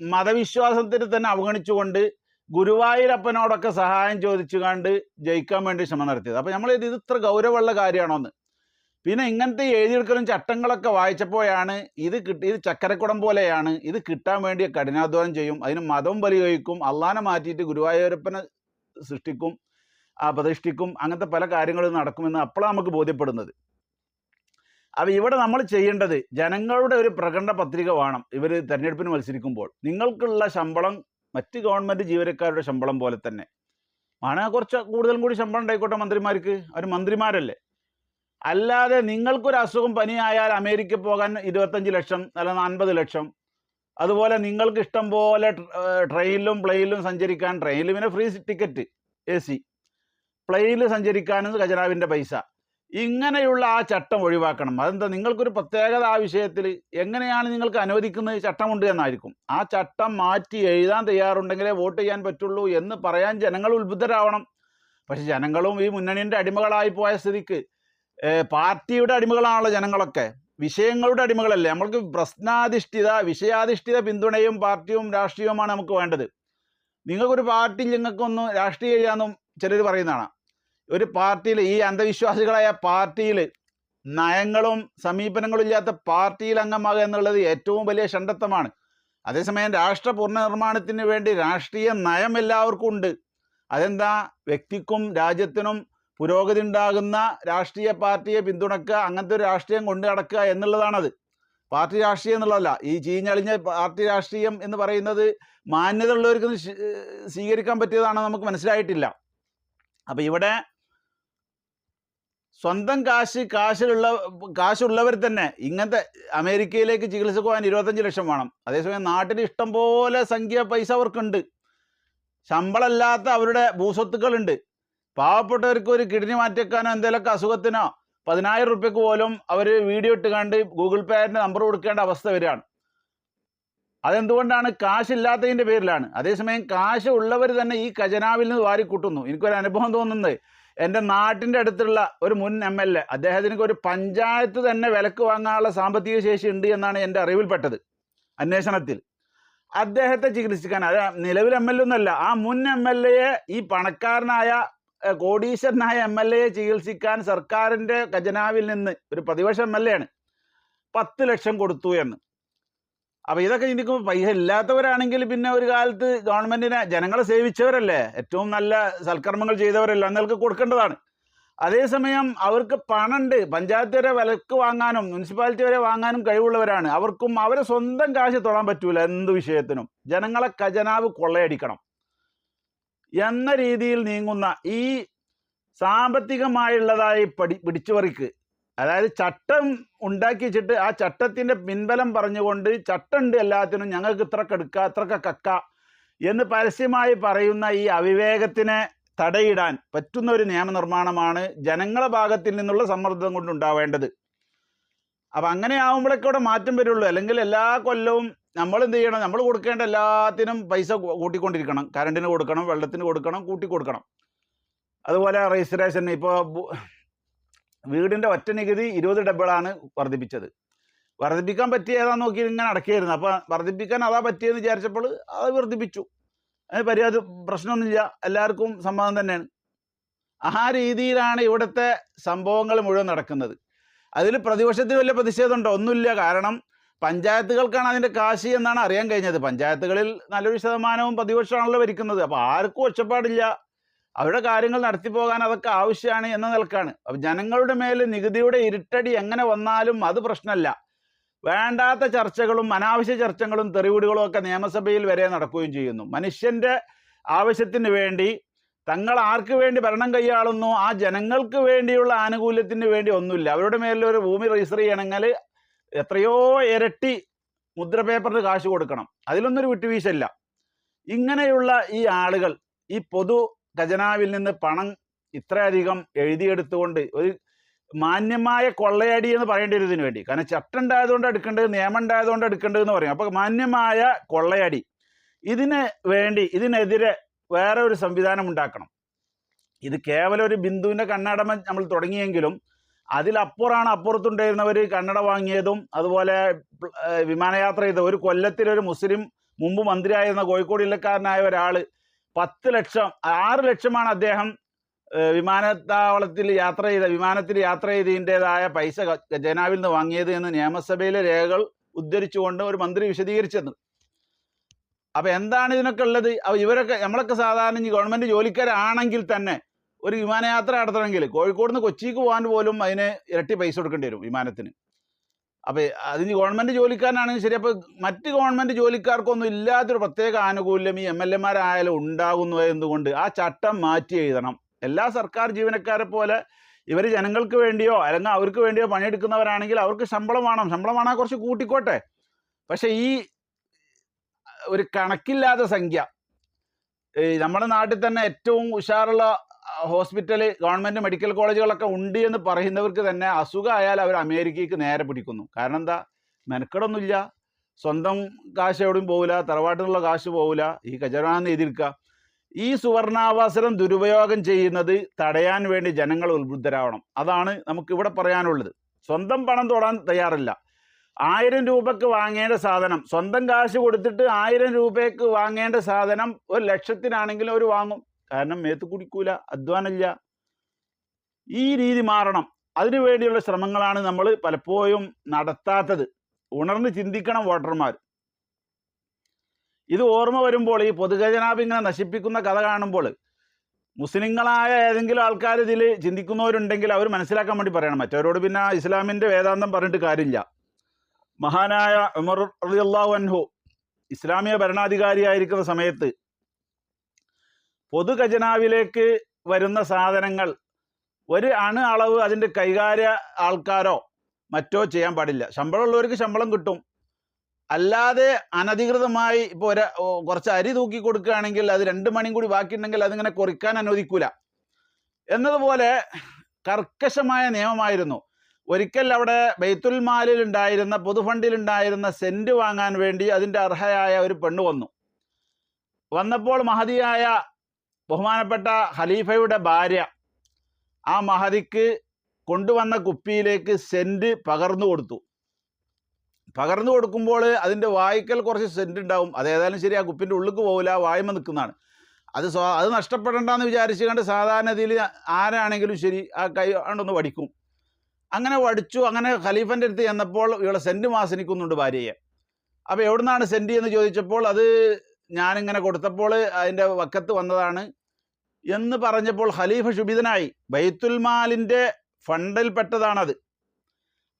മതവിശ്വാസത്തിന് തന്നെ അവഗണിച്ചുകൊണ്ട് ഗുരുവായൂരപ്പനോടൊക്കെ സഹായം ചോദിച്ചു കണ്ട് ജയിക്കാൻ വേണ്ടി ശ്രമം നടത്തിയത്. അപ്പോൾ നമ്മൾ ഇത് ഇത്ര ഗൗരവമുള്ള കാര്യമാണോ എന്ന് പിന്നെ ഇങ്ങനത്തെ എഴുതിയെടുക്കലും ചട്ടങ്ങളൊക്കെ വായിച്ചപ്പോഴാണ് ഇത് കിട്ടി ഇത് ചക്കരക്കുടം പോലെയാണ് ഇത് കിട്ടാൻ വേണ്ടി കഠിനാധ്വാനം ചെയ്യും അതിന് മതം ബലികഴിക്കും അള്ളാനെ മാറ്റിയിട്ട് ഗുരുവായൂരപ്പനെ സൃഷ്ടിക്കും പ്രതിഷ്ഠിക്കും അങ്ങനത്തെ പല കാര്യങ്ങളും നടക്കുമെന്ന് അപ്പോഴാണ് നമുക്ക് ബോധ്യപ്പെടുന്നത്. അപ്പോൾ ഇവിടെ നമ്മൾ ചെയ്യേണ്ടത് ജനങ്ങളുടെ ഒരു പ്രകടന പത്രിക വേണം. ഇവർ തെരഞ്ഞെടുപ്പിന് മത്സരിക്കുമ്പോൾ. നിങ്ങൾക്കുള്ള ശമ്പളം മറ്റ് ഗവൺമെന്റ് ജീവനക്കാരുടെ ശമ്പളം പോലെ തന്നെ. വേണമെങ്കിൽ കുറച്ച് കൂടുതലും കൂടി ശമ്പളം ഉണ്ടായിക്കോട്ടെ മന്ത്രിമാർക്ക്. അവർ മന്ത്രിമാരല്ലേ. അല്ലാതെ നിങ്ങൾക്കൊരു അസുഖം പനിയായാൽ അമേരിക്ക പോകാൻ ഇരുപത്തഞ്ച് ലക്ഷം അല്ലെങ്കിൽ അൻപത് ലക്ഷം. അതുപോലെ നിങ്ങൾക്ക് ഇഷ്ടം പോലെ ട്രെയിനിലും പ്ലെയിനിലും സഞ്ചരിക്കാൻ ട്രെയിനിൽ പിന്നെ ഫ്രീ ടിക്കറ്റ് എ സി. പ്ലെയിനിൽ സഞ്ചരിക്കാനും ഖജനാവിന്റെ പൈസ. ഇങ്ങനെയുള്ള ആ ചട്ടം ഒഴിവാക്കണം. അതെന്താ? നിങ്ങൾക്കൊരു പ്രത്യേകത ആ വിഷയത്തിൽ. എങ്ങനെയാണ് നിങ്ങൾക്ക് അനുവദിക്കുന്നത്? ചട്ടമുണ്ട് എന്നായിരിക്കും. ആ ചട്ടം മാറ്റി എഴുതാൻ തയ്യാറുണ്ടെങ്കിലേ വോട്ട് ചെയ്യാൻ പറ്റുള്ളൂ എന്ന് പറയാൻ ജനങ്ങൾ ഉത്ബുദ്ധരാവണം. പക്ഷെ ജനങ്ങളും ഈ മുന്നണിന്റെ അടിമകളായി പോയ സ്ഥിതിക്ക് പാർട്ടിയുടെ അടിമകളാണല്ലോ ജനങ്ങളൊക്കെ. വിഷയങ്ങളുടെ അടിമകളല്ലേ? നമ്മൾക്ക് പ്രശ്നാധിഷ്ഠിത വിഷയാധിഷ്ഠിത പിന്തുണയും പാർട്ടിയും രാഷ്ട്രീയവുമാണ് നമുക്ക് വേണ്ടത്. നിങ്ങൾക്കൊരു പാർട്ടി നിങ്ങൾക്കൊന്നും രാഷ്ട്രീയം ചെയ്യാമെന്നും ചിലർ പറയുന്നതാണ്. ഒരു പാർട്ടിയിൽ ഈ അന്ധവിശ്വാസികളായ പാർട്ടിയിൽ നയങ്ങളും സമീപനങ്ങളും ഇല്ലാത്ത പാർട്ടിയിൽ അംഗമാകുക എന്നുള്ളത് ഏറ്റവും വലിയ ഷണ്ടത്വമാണ് അതേസമയം രാഷ്ട്ര പുനർനിർമ്മാണത്തിന് വേണ്ടി രാഷ്ട്രീയ നയം എല്ലാവർക്കും ഉണ്ട്. അതെന്താ? വ്യക്തിക്കും രാജ്യത്തിനും പുരോഗതി ഉണ്ടാകുന്ന രാഷ്ട്രീയ പാർട്ടിയെ പിന്തുണക്കുക അങ്ങനത്തെ ഒരു രാഷ്ട്രീയം കൊണ്ടു നടക്കുക എന്നുള്ളതാണത്. പാർട്ടി രാഷ്ട്രീയം എന്നുള്ളതല്ല. ഈ ചീഞ്ഞളിഞ്ഞ പാർട്ടി രാഷ്ട്രീയം എന്ന് പറയുന്നത് മാന്യത ഉള്ളവർക്ക് സ്വീകരിക്കാൻ പറ്റിയതാണെന്ന് നമുക്ക് മനസ്സിലായിട്ടില്ല. അപ്പോൾ ഇവിടെ സ്വന്തം കാശ് കാശിലുള്ള കാശുള്ളവർ തന്നെ ഇങ്ങനത്തെ അമേരിക്കയിലേക്ക് ചികിത്സ പോകാൻ ഇരുപത്തഞ്ച് ലക്ഷം വേണം. അതേസമയം നാട്ടിൽ ഇഷ്ടം പോലെ സംഖ്യ പൈസ അവർക്കുണ്ട്. ശമ്പളമില്ലാത്ത അവരുടെ ഭൂസ്വത്തുക്കളുണ്ട്. പാവപ്പെട്ടവർക്ക് ഒരു കിഡ്നി മാറ്റിക്കാനോ എന്തെങ്കിലുമൊക്കെ അസുഖത്തിനോ പതിനായിരം റുപ്യക്ക് പോലും അവർ വീഡിയോ ഇട്ട് കണ്ട് ഗൂഗിൾ പേയുടെ നമ്പർ കൊടുക്കേണ്ട അവസ്ഥ വരികയാണ്. അതെന്തുകൊണ്ടാണ് കാശില്ലാത്തതിന്റെ പേരിലാണ്. അതേസമയം കാശ് ഉള്ളവർ തന്നെ ഈ ഖജനാവിൽ നിന്ന് വാരിക്കൂട്ടുന്നു. എനിക്കൊരു അനുഭവം തോന്നുന്നത് എന്റെ നാട്ടിന്റെ അടുത്തുള്ള ഒരു മുൻ എം എൽ എ അദ്ദേഹത്തിന് ഒരു പഞ്ചായത്ത് തന്നെ വിലക്ക് വാങ്ങാനുള്ള സാമ്പത്തിക ശേഷി ഉണ്ട് എന്നാണ് എന്റെ അറിവിൽപ്പെട്ടത് അന്വേഷണത്തിൽ. അദ്ദേഹത്തെ ചികിത്സിക്കാൻ അത് നിലവിൽ എം എൽ എ ഒന്നല്ല ആ മുൻ എം എൽ എയെ ഈ പണക്കാരനായ കോടീശ്വരനായ എം എൽ എയെ ചികിത്സിക്കാൻ സർക്കാരിന്റെ ഖജനാവിൽ നിന്ന് ഒരു പ്രതിപക്ഷ എം എൽ എ ആണ് പത്ത് ലക്ഷം കൊടുത്തു എന്ന്. അപ്പോൾ ഇതൊക്കെ ചിന്തിക്കുമ്പോൾ പൈസ ഇല്ലാത്തവരാണെങ്കിൽ പിന്നെ ഒരു കാലത്ത് ഗവൺമെന്റിനെ ജനങ്ങളെ സേവിച്ചവരല്ലേ? ഏറ്റവും നല്ല സൽക്കർമ്മങ്ങൾ ചെയ്തവരല്ലേ? അന്നേർക്ക് കൊടുക്കേണ്ടതാണ്. അതേസമയം അവർക്ക് പണമുണ്ട് പഞ്ചായത്ത് വരെ വിലക്ക് വാങ്ങാനും മുനിസിപ്പാലിറ്റി വരെ വാങ്ങാനും കഴിവുള്ളവരാണ്. അവർക്കും അവരെ സ്വന്തം കാശ് തൊടാൻ പറ്റൂല എന്ത് വിഷയത്തിനും. ജനങ്ങളെ ഖജനാവ് കൊള്ളയടിക്കണം. എന്ന രീതിയിൽ നീങ്ങുന്ന ഈ സാമ്പത്തികമായുള്ളതായി പടി പിടിച്ചുപറിക്ക് അതായത് ചട്ടം ഉണ്ടാക്കി വെച്ചിട്ട് ആ ചട്ടത്തിന്റെ പിൻബലം പറഞ്ഞുകൊണ്ട് ചട്ടമുണ്ട് എല്ലാത്തിനും ഞങ്ങൾക്ക് ഇത്രക്ക് എടുക്കുക അത്രക്ക കക്ക എന്ന് പരസ്യമായി പറയുന്ന ഈ അവിവേകത്തിനെ തടയിടാൻ പറ്റുന്ന ഒരു നിയമനിർമ്മാണമാണ് ജനങ്ങളെ ഭാഗത്തിൽ നിന്നുള്ള സമ്മർദ്ദം കൊണ്ട് ഉണ്ടാവേണ്ടത്. അപ്പം അങ്ങനെ ആകുമ്പോഴൊക്കെ ഇവിടെ മാറ്റം വരുള്ളൂ. അല്ലെങ്കിൽ എല്ലാ കൊല്ലവും നമ്മൾ എന്ത് ചെയ്യണം? നമ്മൾ കൊടുക്കേണ്ട എല്ലാത്തിനും പൈസ കൂട്ടിക്കൊണ്ടിരിക്കണം. കറണ്ടിന് കൊടുക്കണം വെള്ളത്തിന് കൊടുക്കണം കൂട്ടി കൊടുക്കണം അതുപോലെ രജിസ്ട്രേഷൻ ഇപ്പോൾ വീടിന്റെ ഒറ്റ നികുതി ഇരുപത് ഡബിളാണ് വർദ്ധിപ്പിച്ചത്. വർദ്ധിപ്പിക്കാൻ പറ്റിയ ഏതാന്ന് നോക്കി ഇങ്ങനെ അടക്കിയായിരുന്നു അപ്പോൾ വർദ്ധിപ്പിക്കാൻ അതാ പറ്റിയെന്ന് വിചാരിച്ചപ്പോൾ അത് വർദ്ധിപ്പിച്ചു. അതിന് പരിഹാര പ്രശ്നമൊന്നുമില്ല. എല്ലാവർക്കും സമ്മതം തന്നെയാണ്. ആ രീതിയിലാണ് ഇവിടുത്തെ സംഭവങ്ങൾ മുഴുവൻ നടക്കുന്നത്. അതിൽ പ്രതിപക്ഷത്തിന് വലിയ പ്രതിഷേധമുണ്ടോ. ഒന്നുമില്ല. കാരണം പഞ്ചായത്തുകൾക്കാണ് അതിന്റെ കാശി എന്നാണ് അറിയാൻ കഴിഞ്ഞത്. പഞ്ചായത്തുകളിൽ നല്ലൊരു ശതമാനവും പ്രതിപക്ഷമാണല്ലോ ഭരിക്കുന്നത്. അപ്പോൾ ആർക്കും ഒച്ചപ്പാടില്ല. അവരുടെ കാര്യങ്ങൾ നടത്തി പോകാൻ അതൊക്കെ ആവശ്യമാണ് എന്ന നിലക്കാണ്. അപ്പം ജനങ്ങളുടെ മേൽ നികുതിയുടെ ഇരുട്ടടി എങ്ങനെ വന്നാലും അത് പ്രശ്നമല്ല. വേണ്ടാത്ത ചർച്ചകളും അനാവശ്യ ചർച്ചകളും തെറിവിടുകളും ഒക്കെ നിയമസഭയിൽ വരെ നടക്കുകയും ചെയ്യുന്നു. മനുഷ്യന്റെ ആവശ്യത്തിന് വേണ്ടി തങ്ങൾ ആർക്ക് വേണ്ടി ഭരണം കൈയാളുന്നു? ആ ജനങ്ങൾക്ക് വേണ്ടിയുള്ള ആനുകൂല്യത്തിന് വേണ്ടി ഒന്നുമില്ല. അവരുടെ മേലിൽ ഒരു ഭൂമി രജിസ്റ്റർ ചെയ്യണമെങ്കിൽ എത്രയോ ഇരട്ടി മുദ്ര പേപ്പറിന് കാശ് കൊടുക്കണം. അതിലൊന്നൊരു വിട്ടുവീശല്ല ഇങ്ങനെയുള്ള ഈ ആളുകൾ ഈ പൊതു ഖജനാവിൽ നിന്ന് പണം ഇത്രയധികം എഴുതിയെടുത്തുകൊണ്ട് ഒരു മാന്യമായ കൊള്ളയടി എന്ന് പറയേണ്ടി ഇതിനു വേണ്ടി. കാരണം ചട്ടം ഉണ്ടായതുകൊണ്ട് എടുക്കേണ്ടത് നിയമം ഉണ്ടായതുകൊണ്ട് എടുക്കേണ്ടത് എന്ന് പറയും. അപ്പോൾ മാന്യമായ കൊള്ളയടി. ഇതിന് വേണ്ടി ഇതിനെതിരെ വേറെ ഒരു സംവിധാനം ഉണ്ടാക്കണം. ഇത് കേവലം ഒരു ബിന്ദുവിന്റെ കണ്ണടമ നമ്മൾ തുടങ്ങിയെങ്കിലും അതിലപ്പുറമാണ് അപ്പുറത്തുണ്ടായിരുന്നവർ കണ്ണട വാങ്ങിയതും അതുപോലെ പ്ല- വിമാനയാത്ര ചെയ്ത ഒരു കൊല്ലത്തിൽ ഒരു മുസ്ലിം മുമ്പ് മന്ത്രിയായിരുന്ന കോഴിക്കോട് ജില്ലക്കാരനായ ഒരാൾ പത്ത് ലക്ഷം ആറ് ലക്ഷമാണ് അദ്ദേഹം വിമാനത്താവളത്തിൽ യാത്ര ചെയ്ത വിമാനത്തിൽ യാത്ര ചെയ്തതിന്റെതായ പൈസ ഖജനാവിൽ നിന്ന് വാങ്ങിയത് എന്ന് നിയമസഭയിലെ രേഖകൾ ഉദ്ധരിച്ചുകൊണ്ട് ഒരു മന്ത്രി വിശദീകരിച്ചത് അപ്പൊ എന്താണ് ഇതിനൊക്കെ ഉള്ളത്? ഇവരൊക്കെ നമ്മളൊക്കെ സാധാരണ ഈ ഗവൺമെന്റ് ജോലിക്കാരാണെങ്കിൽ തന്നെ ഒരു വിമാനയാത്ര നടത്തണമെങ്കിൽ കോഴിക്കോട് നിന്ന് കൊച്ചിക്ക് പോകാൻ പോലും അതിന് ഇരട്ടി പൈസ കൊടുക്കേണ്ടി വരും വിമാനത്തിന്. അപ്പൊ അതിന് ഗവൺമെന്റ് ജോലിക്കാരനാണെങ്കിൽ ശരി. അപ്പോൾ മറ്റ് ഗവൺമെന്റ് ജോലിക്കാർക്കൊന്നും ഇല്ലാത്തൊരു പ്രത്യേക ആനുകൂല്യം ഈ എം എൽ എമാരായാലും ഉണ്ടാകുന്നു എന്തുകൊണ്ട്? ആ ചട്ടം മാറ്റി എഴുതണം. എല്ലാ സർക്കാർ ജീവനക്കാരെ പോലെ ഇവർ ജനങ്ങൾക്ക് വേണ്ടിയോ അല്ലെങ്കിൽ അവർക്ക് വേണ്ടിയോ പണിയെടുക്കുന്നവരാണെങ്കിൽ അവർക്ക് ശമ്പളം വേണം. ശമ്പളം വേണം കുറച്ച് കൂട്ടിക്കോട്ടെ. പക്ഷെ ഈ ഒരു കണക്കില്ലാത്ത സംഖ്യ. നമ്മുടെ നാട്ടിൽ തന്നെ ഏറ്റവും ഉഷാറുള്ള ഹോസ്പിറ്റൽ ഗവൺമെന്റ് മെഡിക്കൽ കോളേജുകളൊക്കെ ഉണ്ട് എന്ന് പറയുന്നവർക്ക് തന്നെ അസുഖമായാൽ അവർ അമേരിക്കയ്ക്ക് നേരെ പിടിക്കുന്നു. കാരണം എന്താ? മെനക്കെടൊന്നുമില്ല. സ്വന്തം കാശ് എവിടെയും പോകില്ല തറവാട്ടിലുള്ള കാശ് പോകില്ല ഈ ഖജറാന്ന് എതിർക്കുക. ഈ സുവർണാവസരം ദുരുപയോഗം ചെയ്യുന്നത് തടയാൻ വേണ്ടി ജനങ്ങൾ ഉത്ബുദ്ധരാവണം. അതാണ് നമുക്ക് ഇവിടെ പറയാനുള്ളത്. സ്വന്തം പണം തൊടാൻ തയ്യാറില്ല. ആയിരം രൂപയ്ക്ക് വാങ്ങേണ്ട സാധനം. സ്വന്തം കാശ് കൊടുത്തിട്ട് ആയിരം രൂപയ്ക്ക് വാങ്ങേണ്ട സാധനം ഒരു ലക്ഷത്തിനാണെങ്കിലും അവർ വാങ്ങും. കാരണം മേത്ത് കുടിക്കൂല അധ്വാനമില്ല. ഈ രീതി മാറണം. അതിനു വേണ്ടിയുള്ള ശ്രമങ്ങളാണ് നമ്മൾ പലപ്പോഴും നടത്താത്തത്. ഉണർന്ന് ചിന്തിക്കണം വോട്ടർമാർ. ഇത് ഓർമ്മ വരുമ്പോൾ ഈ പൊതുഖജനാവ് ഇങ്ങനെ നശിപ്പിക്കുന്ന കഥ കാണുമ്പോൾ മുസ്ലിങ്ങളായ ഏതെങ്കിലും ആൾക്കാർ ഇതിൽ ചിന്തിക്കുന്നവരുണ്ടെങ്കിൽ അവർ മനസ്സിലാക്കാൻ വേണ്ടി പറയണം. മറ്റവരോട് പിന്നെ ഇസ്ലാമിന്റെ വേദാന്തം പറഞ്ഞിട്ട് കാര്യമില്ല. മഹാനായ ഉമർ റളിയല്ലാഹു അൻഹു ഇസ്ലാമിക ഭരണാധികാരിയായിരിക്കുന്ന സമയത്ത് പൊതു ഖജനാവിലേക്ക് വരുന്ന സാധനങ്ങൾ ഒരു അണു അളവ് അതിന്റെ കൈകാര്യ ആൾക്കാരോ മറ്റോ ചെയ്യാൻ പാടില്ല. ശമ്പളമുള്ളവർക്ക് ശമ്പളം കിട്ടും. അല്ലാതെ അനധികൃതമായി ഇപ്പോൾ ഒരു കുറച്ച് അരി തൂക്കി കൊടുക്കുകയാണെങ്കിൽ അത് രണ്ട് മണിയും കൂടി ബാക്കിയുണ്ടെങ്കിൽ അതിങ്ങനെ കുറിക്കാൻ അനുവദിക്കൂല. എന്നതുപോലെ കർക്കശമായ നിയമമായിരുന്നു. ഒരിക്കൽ അവിടെ ബൈത്തുൽ മാലിൽ ഉണ്ടായിരുന്ന പൊതുഫണ്ടിൽ ഉണ്ടായിരുന്ന സെന്റ് വാങ്ങാൻ വേണ്ടി അതിന്റെ അർഹയായ ഒരു പെണ്ണ് വന്നു. വന്നപ്പോൾ മഹതിയായ ബഹുമാനപ്പെട്ട ഖലീഫയുടെ ഭാര്യ ആ മഹതിക്ക് കൊണ്ടുവന്ന കുപ്പിയിലേക്ക് സെന്റ് പകർന്നു കൊടുത്തു. പകർന്നു കൊടുക്കുമ്പോൾ അതിന്റെ വായിക്കൽ കുറച്ച് സെന്റ് ഉണ്ടാവും. അതേതായാലും ശരി ആ കുപ്പിന്റെ ഉള്ളിക്ക് പോകില്ല വായ്മ നിൽക്കുന്നതാണ്. അത് സ്വ അത് നഷ്ടപ്പെടണ്ടെന്ന് വിചാരിച്ചു കണ്ട് സാധാരണ ഇതിൽ ആരാണെങ്കിലും ശരി ആ കൈ കൊണ്ടൊന്ന് വടിക്കും. അങ്ങനെ വടിച്ചു അങ്ങനെ ഖലീഫന്റെ അടുത്ത് ചെന്നപ്പോൾ ഇവളെ സെന്റ് മാസനിക്കുന്നുണ്ട് ഭാര്യയെ. അപ്പോൾ എവിടുന്നാണ് സെന്റ് എന്ന് ചോദിച്ചപ്പോൾ അത് ഞാനിങ്ങനെ കൊടുത്തപ്പോൾ അതിന്റെ വക്കത്ത് വന്നതാണ്. എന്ന് പറഞ്ഞപ്പോൾ ഖലീഫ ക്ഷുഭിതനായി ബൈത്തുൽ മാലിന്റെ ഫണ്ടിൽപ്പെട്ടതാണത്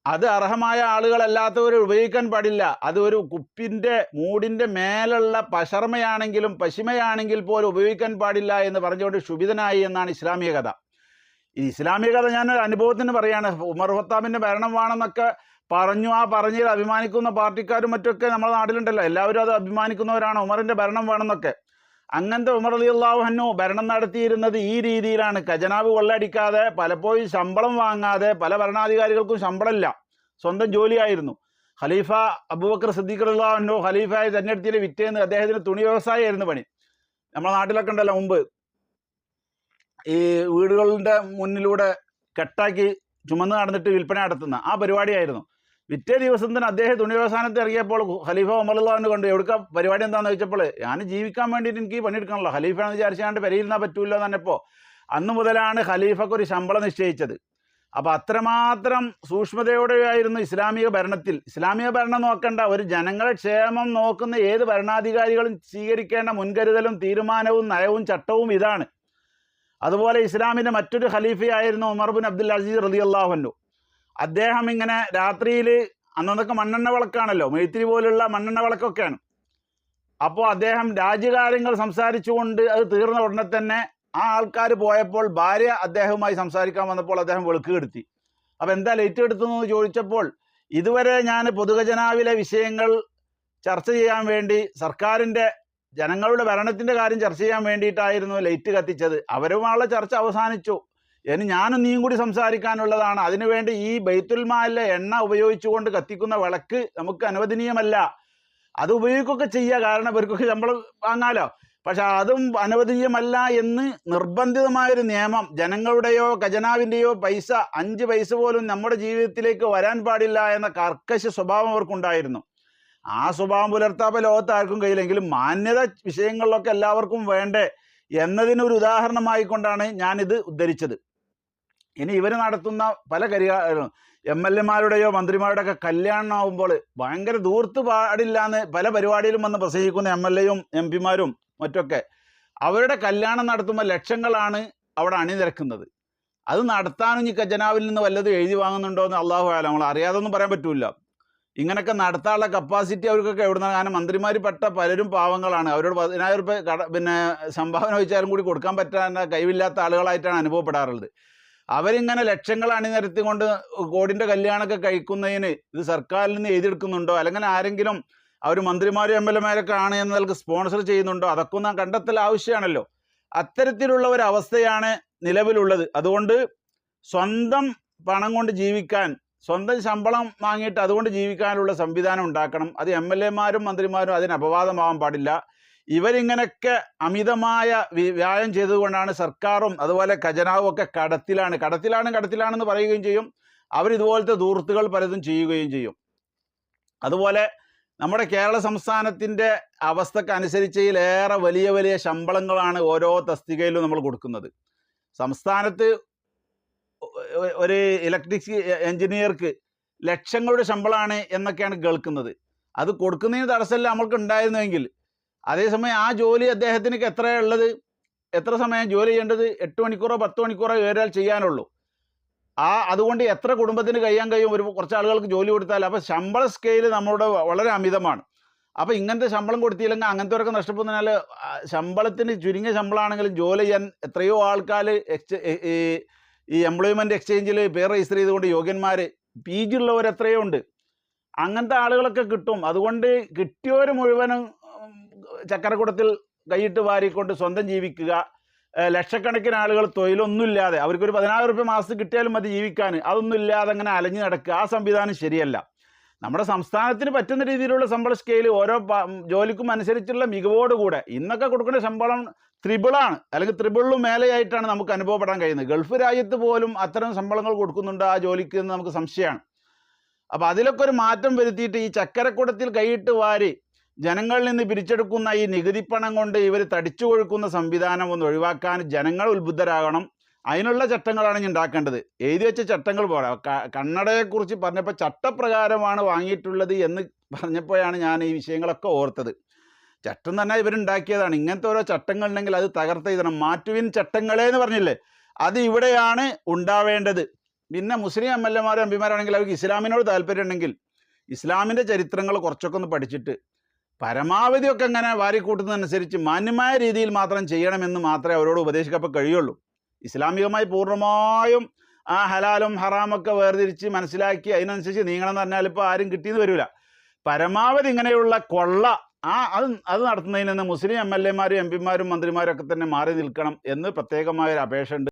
അത് അർഹമായ ആളുകളല്ലാത്തവർ ഉപയോഗിക്കാൻ പാടില്ല. അത് ഒരു കുപ്പിന്റെ മൂടിന്റെ മേലുള്ള പശർമയാണെങ്കിലും പശിമയാണെങ്കിൽ പോലും ഉപയോഗിക്കാൻ പാടില്ല എന്ന് പറഞ്ഞുകൊണ്ട് ക്ഷുഭിതനായി എന്നാണ് ഇസ്ലാമിക കഥ. ഈ ഇസ്ലാമിക കഥ ഞാൻ അനുഭവത്തിന് പറയാണ്. ഉമർ ഹത്താമിന്റെ ഭരണം വേണമെന്നൊക്കെ പറഞ്ഞു. ആ പറഞ്ഞതിൽ അഭിമാനിക്കുന്ന പാർട്ടിക്കാരും മറ്റൊക്കെ നമ്മുടെ നാട്ടിലുണ്ടല്ലോ. എല്ലാവരും അത് അഭിമാനിക്കുന്നവരാണ്. ഉമറിന്റെ ഭരണം വേണമെന്നൊക്കെ. അങ്ങനത്തെ ഉമർ അലി അള്ളാഹുഹന്നു ഭരണം നടത്തിയിരുന്നത് ഈ രീതിയിലാണ്. ഖജനാവ് കൊള്ളടിക്കാതെ പലപ്പോഴും ശമ്പളം വാങ്ങാതെ പല ഭരണാധികാരികൾക്കും ശമ്പളമില്ല. സ്വന്തം ജോലിയായിരുന്നു. ഖലീഫ അബൂബക്കർ സിദ്ദീഖ് അള്ളാഹുഹന്നു ഖലീഫായി തെരഞ്ഞെടുത്തിയിൽ വിറ്റേന്ന് അദ്ദേഹത്തിന് തുണി വ്യവസായമായിരുന്നു പണി. നമ്മളെ നാട്ടിലൊക്കെ ഉണ്ടല്ലോ മുമ്പ്. ഈ വീടുകളുടെ മുന്നിലൂടെ കെട്ടാക്കി ചുമന്ന് നടന്നിട്ട് വിൽപ്പന നടത്തുന്ന ആ പരിപാടിയായിരുന്നു. പിറ്റേ ദിവസം തന്നെ അദ്ദേഹം തുണി വ്യവസായത്തിൽ ഇറങ്ങിയപ്പോൾ ഖലീഫ ഉമറുള്ളാഹിനെ കണ്ടു. എവിടുക്ക പരിപാടി എന്താണെന്ന് ചോദിച്ചപ്പോൾ ഞാൻ ജീവിക്കാൻ വേണ്ടിയിട്ട് എനിക്ക് പണിയെടുക്കണല്ലോ ഖലീഫ എന്ന് വിചാരിച്ചാണ്ട് പെരയിരുന്നാൽ പറ്റൂല്ലോ എന്ന് പറഞ്ഞപ്പോൾ അന്ന് മുതലാണ് ഖലീഫക്ക് ഒരു ശമ്പളം നിശ്ചയിച്ചത്. അപ്പോൾ അത്രമാത്രം സൂക്ഷ്മതയോടെയായിരുന്നു ഇസ്ലാമിക ഭരണത്തിൽ. ഇസ്ലാമിക ഭരണം നോക്കേണ്ട ഒരു ജനങ്ങളെ ക്ഷേമം നോക്കുന്ന ഏത് ഭരണാധികാരികളും സ്വീകരിക്കേണ്ട മുൻകരുതലും തീരുമാനവും നയവും ചട്ടവും ഇതാണ്. അതുപോലെ ഇസ്ലാമിന്റെ മറ്റൊരു ഖലീഫയായിരുന്നു ഉമർ ബിൻ അബ്ദുൽ അസീസ് റതി അള്ളാഹുന്നു അദ്ദേഹം ഇങ്ങനെ രാത്രിയിൽ അന്നൊക്കെ മണ്ണെണ്ണ വിളക്കാണല്ലോ മെയ്ത്തിരി പോലുള്ള മണ്ണെണ്ണ വിളക്കൊക്കെയാണ്. അപ്പോൾ അദ്ദേഹം രാജ്യകാര്യങ്ങൾ സംസാരിച്ചുകൊണ്ട് അത് തീർന്ന ഉടനെ തന്നെ ആ ആൾക്കാർ പോയപ്പോൾ ഭാര്യ അദ്ദേഹവുമായി സംസാരിക്കാൻ വന്നപ്പോൾ അദ്ദേഹം വെളുക്ക് കെടുത്തി. അപ്പോൾ എന്താ ലേറ്റ് എടുത്തതെന്ന് ചോദിച്ചപ്പോൾ ഇതുവരെ ഞാൻ പൊതുഖജനാവിലെ വിഷയങ്ങൾ ചർച്ച ചെയ്യാൻ വേണ്ടി സർക്കാരിന്റെ ജനങ്ങളുടെ ഭരണത്തിന്റെ കാര്യം ചർച്ച ചെയ്യാൻ വേണ്ടിയിട്ടായിരുന്നു ലൈറ്റ് കത്തിച്ചത്. അവരുമായുള്ള ചർച്ച അവസാനിച്ചു. ഇനി ഞാനും നീയും കൂടി സംസാരിക്കാനുള്ളതാണ്. അതിനുവേണ്ടി ഈ ബൈത്തുൽമാലിലെ എണ്ണ ഉപയോഗിച്ചുകൊണ്ട് കത്തിക്കുന്ന വിളക്ക് നമുക്ക് അനുവദനീയമല്ല. അത് ഉപയോഗിക്കുകയൊക്കെ ചെയ്യുക കാരണം ഇവർക്കൊക്കെ ശമ്പളം വാങ്ങാലോ. പക്ഷെ അതും അനുവദനീയമല്ല എന്ന് നിർബന്ധിതമായൊരു നിയമം. ജനങ്ങളുടെയോ ഖജനാവിന്റെയോ പൈസ അഞ്ച് പൈസ പോലും നമ്മുടെ ജീവിതത്തിലേക്ക് വരാൻ പാടില്ല എന്ന കർക്കശ സ്വഭാവം അവർക്കുണ്ടായിരുന്നു. ആ സ്വഭാവം പുലർത്താപ്പ ലോകത്ത് ആർക്കും കഴിയില്ലെങ്കിലും മാന്യത വിഷയങ്ങളിലൊക്കെ എല്ലാവർക്കും വേണ്ടേ എന്നതിനൊരു ഉദാഹരണമായിക്കൊണ്ടാണ് ഞാനിത് ഉദ്ധരിച്ചത്. ഇനി ഇവർ നടത്തുന്ന പല കരികാരും എം എൽ എമാരുടെയോ മന്ത്രിമാരുടെ ഒക്കെ കല്യാണം ആവുമ്പോൾ ഭയങ്കര ദൂർത്ത് പാടില്ല എന്ന് പല പരിപാടിയിലും വന്ന് പ്രസംഗിക്കുന്ന എം എൽ എയും എം പിമാരും മറ്റൊക്കെ അവരുടെ കല്യാണം നടത്തുമ്പോൾ ലക്ഷങ്ങളാണ് അവിടെ അണിനിരക്കുന്നത്. അത് നടത്താനും ഈ ഖജനാവിൽ നിന്ന് വല്ലതും എഴുതി വാങ്ങുന്നുണ്ടോ എന്ന് അള്ളാഹു ആയാലും നമ്മൾ അറിയാതൊന്നും പറയാൻ പറ്റൂല. ഇങ്ങനെയൊക്കെ നടത്താനുള്ള കപ്പാസിറ്റി അവർക്കൊക്കെ എവിടെ നിന്ന് കാരണം മന്ത്രിമാർ പെട്ട പലരും പാവങ്ങളാണ്. അവരോട് പതിനായിരം രൂപ പിന്നെ സംഭാവന വെച്ചാലും കൂടി കൊടുക്കാൻ പറ്റാൻ കഴിവില്ലാത്ത ആളുകളായിട്ടാണ് അനുഭവപ്പെടാറുള്ളത്. അവരിങ്ങനെ ലക്ഷങ്ങൾ അണിനിരത്തിക്കൊണ്ട് കോടിന്റെ കല്യാണമൊക്കെ കഴിക്കുന്നതിന് ഇത് സർക്കാരിൽ നിന്ന് എഴുതിയെടുക്കുന്നുണ്ടോ? അല്ലെങ്കിൽ ആരെങ്കിലും അവർ മന്ത്രിമാരും എം എൽ എമാരൊക്കെ ആണ് എന്ന നിലയ്ക്ക് സ്പോൺസർ ചെയ്യുന്നുണ്ടോ? അതൊക്കെ ഒന്നും കണ്ടെത്തൽ ആവശ്യമാണല്ലോ. അത്തരത്തിലുള്ള ഒരു അവസ്ഥയാണ് നിലവിലുള്ളത്. അതുകൊണ്ട് സ്വന്തം പണം കൊണ്ട് ജീവിക്കാൻ സ്വന്തം ശമ്പളം വാങ്ങിയിട്ട് അതുകൊണ്ട് ജീവിക്കാനുള്ള സംവിധാനം ഉണ്ടാക്കണം. അത് എം എൽ എമാരും മന്ത്രിമാരും അതിന് അപവാദമാവാൻ പാടില്ല. ഇവരിങ്ങനെയൊക്കെ അമിതമായ വ്യായം ചെയ്തുകൊണ്ടാണ് സർക്കാരും അതുപോലെ ഖജനാവും ഒക്കെ കടത്തിലാണ് കടത്തിലാണ് കടത്തിലാണെന്ന് പറയുകയും ചെയ്യും. അവരിതുപോലത്തെ ദൂർത്തുകൾ പലതും ചെയ്യുകയും ചെയ്യും. അതുപോലെ നമ്മുടെ കേരള സംസ്ഥാനത്തിന്റെ അവസ്ഥക്കനുസരിച്ച് അനുസരിച്ചതിലേറെ വലിയ വലിയ ശമ്പളങ്ങളാണ് ഓരോ തസ്തികയിലും നമ്മൾ കൊടുക്കുന്നത്. സംസ്ഥാനത്ത് ഒരു ഇലക്ട്രിക് എഞ്ചിനീയർക്ക് ലക്ഷങ്ങളുടെ ശമ്പളമാണ് എന്നൊക്കെയാണ് കേൾക്കുന്നത്. അത് കൊടുക്കുന്നതിന് തടസ്സമില്ല നമ്മൾക്ക് ഉണ്ടായിരുന്നെങ്കിൽ അതേസമയം ആ ജോലി അദ്ദേഹത്തിന് എത്രയുള്ളത് എത്ര സമയം ജോലി ചെയ്യേണ്ടത്? എട്ട് മണിക്കൂറോ പത്ത് മണിക്കൂറോ കയറിയാൽ ചെയ്യാനുള്ളൂ. ആ അതുകൊണ്ട് എത്ര കുടുംബത്തിന് കഴിയാൻ കഴിയും? ഒരു കുറച്ച് ആളുകൾക്ക് ജോലി കൊടുത്താൽ. അപ്പോൾ ശമ്പള സ്കെയിൽ നമ്മുടെ വളരെ അമിതമാണ്. അപ്പോൾ ഇങ്ങനത്തെ ശമ്പളം കൊടുത്തില്ലെങ്കിൽ അങ്ങനത്തെവരൊക്കെ നഷ്ടപ്പെടുന്നതിനാൽ ശമ്പളത്തിന് ചുരുങ്ങിയ ശമ്പളമാണെങ്കിലും ജോലി ചെയ്യാൻ എത്രയോ ആൾക്കാർ എക്സ് ഈ എംപ്ലോയ്മെന്റ് എക്സ്ചേഞ്ചിൽ പേർ രജിസ്റ്റർ ചെയ്തുകൊണ്ട് യോഗ്യന്മാർ പി ജി ഉള്ളവർ എത്രയോ ഉണ്ട്. അങ്ങനത്തെ ആളുകളൊക്കെ കിട്ടും. അതുകൊണ്ട് കിട്ടിയവർ മുഴുവനും ചക്കരക്കുടത്തിൽ കൈയിട്ട് വാരിക്കൊണ്ട് സ്വന്തം ജീവിക്കുക. ലക്ഷക്കണക്കിന് ആളുകൾ തൊഴിലൊന്നുമില്ലാതെ അവർക്കൊരു പതിനായിരം റുപ്യ മാസം കിട്ടിയാലും മതി ജീവിക്കാൻ. അതൊന്നും ഇല്ലാതെ അങ്ങനെ അലഞ്ഞു നടക്കുക. ആ സംവിധാനം ശരിയല്ല. നമ്മുടെ സംസ്ഥാനത്തിന് പറ്റുന്ന രീതിയിലുള്ള ശമ്പള സ്കെയിൽ ഓരോ ജോലിക്കും അനുസരിച്ചുള്ള മികവോടുകൂടെ ഇന്നൊക്കെ കൊടുക്കുന്ന ശമ്പളം ത്രിബിളാണ് അല്ലെങ്കിൽ ത്രിബിളിലും മേലെയായിട്ടാണ് നമുക്ക് അനുഭവപ്പെടാൻ കഴിയുന്നത്. ഗൾഫ് രാജ്യത്ത് പോലും അത്തരം ശമ്പളങ്ങൾ കൊടുക്കുന്നുണ്ട് ആ ജോലിക്ക് എന്ന് നമുക്ക് സംശയമാണ്. അപ്പോൾ അതിലൊക്കെ ഒരു മാറ്റം വരുത്തിയിട്ട് ഈ ചക്കരക്കുടത്തിൽ കൈയിട്ട് വാരി ജനങ്ങളിൽ നിന്ന് പിരിച്ചെടുക്കുന്ന ഈ നികുതി പണം കൊണ്ട് ഇവർ തടിച്ചു കൊഴുക്കുന്ന സംവിധാനം ഒന്ന് ഒഴിവാക്കാൻ ജനങ്ങൾ ഉത്ബുദ്ധരാകണം. അതിനുള്ള ചട്ടങ്ങളാണ് ഇനി ഉണ്ടാക്കേണ്ടത്. എഴുതി വെച്ച ചട്ടങ്ങൾ പോരാ. കണ്ണടയെക്കുറിച്ച് പറഞ്ഞപ്പോൾ ചട്ടപ്രകാരമാണ് വാങ്ങിയിട്ടുള്ളത് എന്ന് പറഞ്ഞപ്പോഴാണ് ഞാൻ ഈ വിഷയങ്ങളൊക്കെ ഓർത്തത്. ചട്ടം തന്നെ ഇവരുണ്ടാക്കിയതാണ്. ഇങ്ങനത്തെ ഓരോ ചട്ടങ്ങൾ ഉണ്ടെങ്കിൽ അത് തകർത്തെഴുതണം മാറ്റുവിൻ ചട്ടങ്ങളെ എന്ന് പറഞ്ഞില്ലേ? അത് ഇവിടെയാണ് ഉണ്ടാവേണ്ടത്. പിന്നെ മുസ്ലിം എം എൽ എമാരും എം പിമാരാണെങ്കിൽ അവർക്ക് ഇസ്ലാമിനോട് താല്പര്യം ഉണ്ടെങ്കിൽ ഇസ്ലാമിന്റെ ചരിത്രങ്ങൾ കുറച്ചൊക്കെ ഒന്ന് പഠിച്ചിട്ട് പരമാവധിയൊക്കെ അങ്ങനെ വാരിക്കൂട്ടുന്നതനുസരിച്ച് മാന്യമായ രീതിയിൽ മാത്രം ചെയ്യണമെന്ന് മാത്രമേ അവരോട് ഉപദേശിക്കപ്പോൾ കഴിയുള്ളൂ. ഇസ്ലാമികമായി പൂർണമായും ആ ഹലാലും ഹറാമൊക്കെ വേർതിരിച്ച് മനസ്സിലാക്കി അതിനനുസരിച്ച് നീങ്ങണം എന്ന് പറഞ്ഞാൽ ഇപ്പോൾ ആരും കിട്ടിയെന്ന് വരില്ല പരമാവധി ഇങ്ങനെയുള്ള കൊള്ള ആ അത് അത് നടത്തുന്നതിൽ നിന്ന് മുസ്ലിം എം എൽ എമാരും എം പിമാരും മന്ത്രിമാരും ഒക്കെ തന്നെ മാറി നിൽക്കണം എന്ന് പ്രത്യേകമായൊരു അപേക്ഷ ഉണ്ട്.